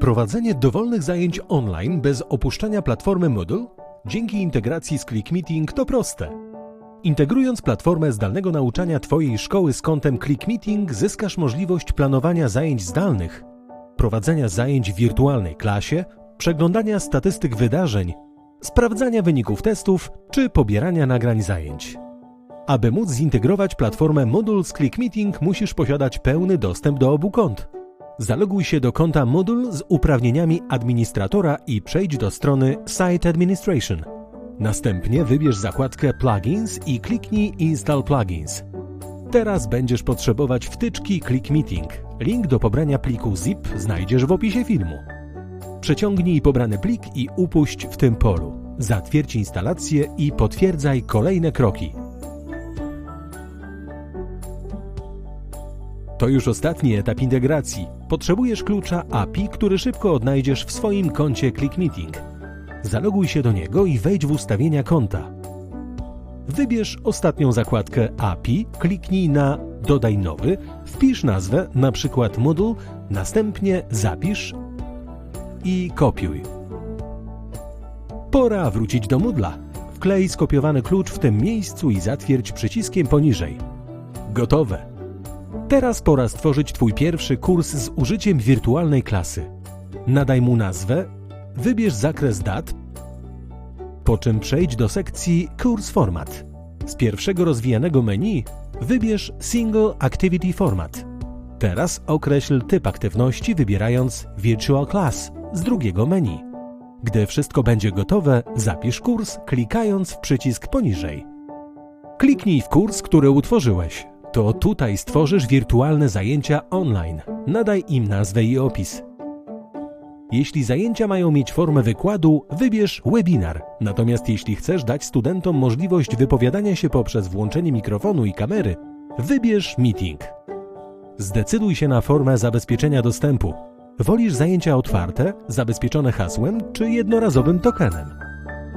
Prowadzenie dowolnych zajęć online bez opuszczania platformy Moodle dzięki integracji z ClickMeeting to proste. Integrując platformę zdalnego nauczania Twojej szkoły z kontem ClickMeeting zyskasz możliwość planowania zajęć zdalnych, prowadzenia zajęć w wirtualnej klasie, przeglądania statystyk wydarzeń, sprawdzania wyników testów czy pobierania nagrań zajęć. Aby móc zintegrować platformę Moodle z ClickMeeting musisz posiadać pełny dostęp do obu kont. Zaloguj się do konta Moodle z uprawnieniami administratora i przejdź do strony Site Administration. Następnie wybierz zakładkę Plugins i kliknij Install Plugins. Teraz będziesz potrzebować wtyczki ClickMeeting. Link do pobrania pliku zip znajdziesz w opisie filmu. Przeciągnij pobrany plik i upuść w tym polu. Zatwierdź instalację i potwierdzaj kolejne kroki. To już ostatni etap integracji. Potrzebujesz klucza API, który szybko odnajdziesz w swoim koncie ClickMeeting. Zaloguj się do niego i wejdź w ustawienia konta. Wybierz ostatnią zakładkę API, kliknij na Dodaj nowy, wpisz nazwę, np. Moodle, następnie zapisz i kopiuj. Pora wrócić do Moodla. Wklej skopiowany klucz w tym miejscu i zatwierdź przyciskiem poniżej. Gotowe. Teraz pora stworzyć Twój pierwszy kurs z użyciem wirtualnej klasy. Nadaj mu nazwę, wybierz zakres dat, po czym przejdź do sekcji Kurs Format. Z pierwszego rozwijanego menu wybierz Single Activity Format. Teraz określ typ aktywności wybierając Virtual Class z drugiego menu. Gdy wszystko będzie gotowe, zapisz kurs klikając w przycisk poniżej. Kliknij w kurs, który utworzyłeś. To tutaj stworzysz wirtualne zajęcia online. Nadaj im nazwę i opis. Jeśli zajęcia mają mieć formę wykładu, wybierz webinar. Natomiast jeśli chcesz dać studentom możliwość wypowiadania się poprzez włączenie mikrofonu i kamery, wybierz meeting. Zdecyduj się na formę zabezpieczenia dostępu. Wolisz zajęcia otwarte, zabezpieczone hasłem czy jednorazowym tokenem?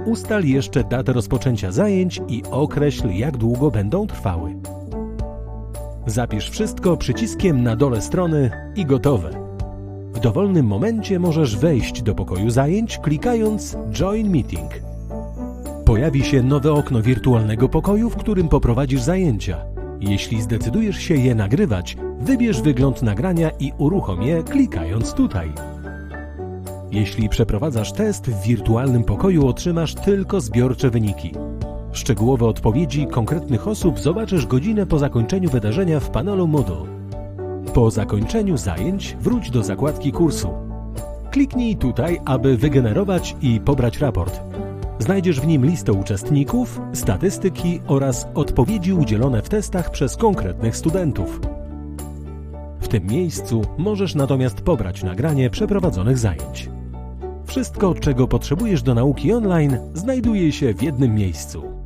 Ustal jeszcze datę rozpoczęcia zajęć i określ, jak długo będą trwały. Zapisz wszystko przyciskiem na dole strony i gotowe. W dowolnym momencie możesz wejść do pokoju zajęć klikając Join Meeting. Pojawi się nowe okno wirtualnego pokoju, w którym poprowadzisz zajęcia. Jeśli zdecydujesz się je nagrywać, wybierz wygląd nagrania i uruchom je klikając tutaj. Jeśli przeprowadzasz test w wirtualnym pokoju, otrzymasz tylko zbiorcze wyniki. Szczegółowe odpowiedzi konkretnych osób zobaczysz godzinę po zakończeniu wydarzenia w panelu Moodle. Po zakończeniu zajęć wróć do zakładki kursu. Kliknij tutaj, aby wygenerować i pobrać raport. Znajdziesz w nim listę uczestników, statystyki oraz odpowiedzi udzielone w testach przez konkretnych studentów. W tym miejscu możesz natomiast pobrać nagranie przeprowadzonych zajęć. Wszystko, czego potrzebujesz do nauki online, znajduje się w jednym miejscu.